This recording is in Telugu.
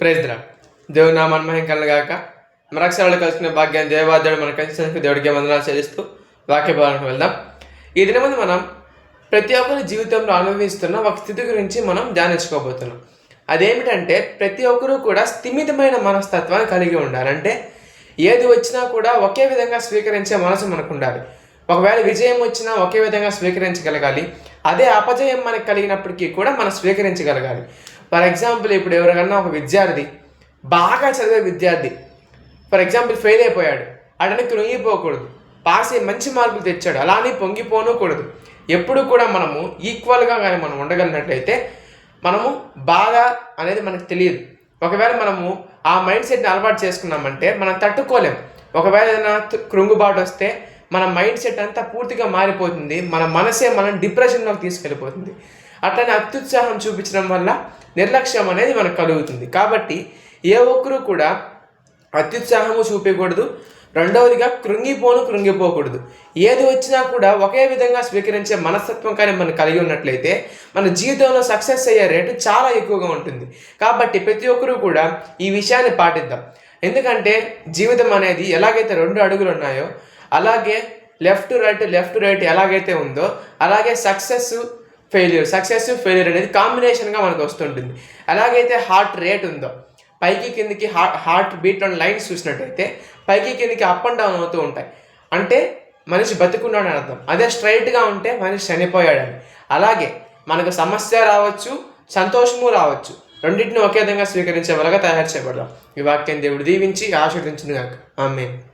ప్రైజ్రా దేవుని నా మహిమ కలగాక మరక్షరాలు కలుసుకునే భాగ్యాన్ని దేవాదేవుడు మనకు కలిసినందుకు దేవుడికి వందనాలు చెల్లిస్తూ వాక్య భావనకు వెళ్దాం. ఈ దినమంది మనం ప్రతి ఒక్కరి జీవితంలో అనుభవిస్తున్న ఒక స్థితి గురించి మనం ధ్యానించుకోబోతున్నాం. అదేమిటంటే ప్రతి ఒక్కరూ కూడా స్థిమితమైన మనస్తత్వాన్ని కలిగి ఉండాలి అంటే ఏది వచ్చినా కూడా ఒకే విధంగా స్వీకరించే మనసు మనకు ఉండాలి. ఒకవేళ విజయం వచ్చినా ఒకే విధంగా స్వీకరించగలగాలి. అదే అపజయం మనకు కలిగినప్పటికీ కూడా మనం స్వీకరించగలగాలి. ఫర్ ఎగ్జాంపుల్ ఇప్పుడు ఎవరికన్నా ఒక విద్యార్థి బాగా చదివే విద్యార్థి ఫర్ ఎగ్జాంపుల్ ఫెయిల్ అయిపోయాడు అతని కృంగిపోకూడదు పాస్ అయ్యి మంచి మార్కులు తెచ్చాడు అలానే పొంగిపోనూకూడదు. ఎప్పుడు కూడా మనము ఈక్వల్గా కానీ మనం ఉండగలిగినట్లయితే మనము బాధ అనేది మనకు తెలియదు. ఒకవేళ మనము ఆ మైండ్ సెట్ని అలవాటు చేసుకున్నామంటే మనం తట్టుకోలేం. ఒకవేళ ఏదైనా కృంగుబాటు వస్తే మన మైండ్ సెట్ అంతా పూర్తిగా మారిపోతుంది. మన మనసే మనం డిప్రెషన్లోకి తీసుకెళ్ళిపోతుంది. అట్లనే అత్యుత్సాహం చూపించడం వల్ల నిర్లక్ష్యం అనేది మనకు కలుగుతుంది. కాబట్టి ఏ ఒక్కరూ కూడా అత్యుత్సాహము చూపించకూడదు రెండవదిగా కృంగిపోను కృంగిపోకూడదు. ఏది వచ్చినా కూడా ఒకే విధంగా స్వీకరించే మనస్తత్వం కానీ మనం కలిగి ఉన్నట్లయితే మన జీవితంలో సక్సెస్ అయ్యే రేటు చాలా ఎక్కువగా ఉంటుంది. కాబట్టి ప్రతి ఒక్కరూ కూడా ఈ విషయాన్ని పాటిద్దాం. ఎందుకంటే జీవితం అనేది ఎలాగైతే రెండు అడుగులు ఉన్నాయో అలాగే లెఫ్ట్ రైట్ లెఫ్ట్ రైట్ ఎలాగైతే ఉందో అలాగే సక్సెస్ ఫెయిల్యూర్ సక్సెస్ ఫెయిల్యూర్ అనేది కాంబినేషన్గా మనకు వస్తుంటుంది. ఎలాగైతే హార్ట్ రేట్ ఉందో పైకి కిందికి heart heart beat and lines చూసినట్టయితే పైకి కిందికి అప్ అండ్ డౌన్ అవుతూ ఉంటాయి. అంటే మనిషి బతుకున్నాడని అర్థం. అదే స్ట్రైట్గా ఉంటే మనిషి చనిపోయాడని. అలాగే మనకు సమస్య రావచ్చు సంతోషము రావచ్చు. రెండింటిని ఒకే విధంగా స్వీకరించే వాళ్ళగా తయారు చేయబడదాం. ఈ వాక్యం దేవుడు దీవించి ఆశీర్వదించును గాక ఆమె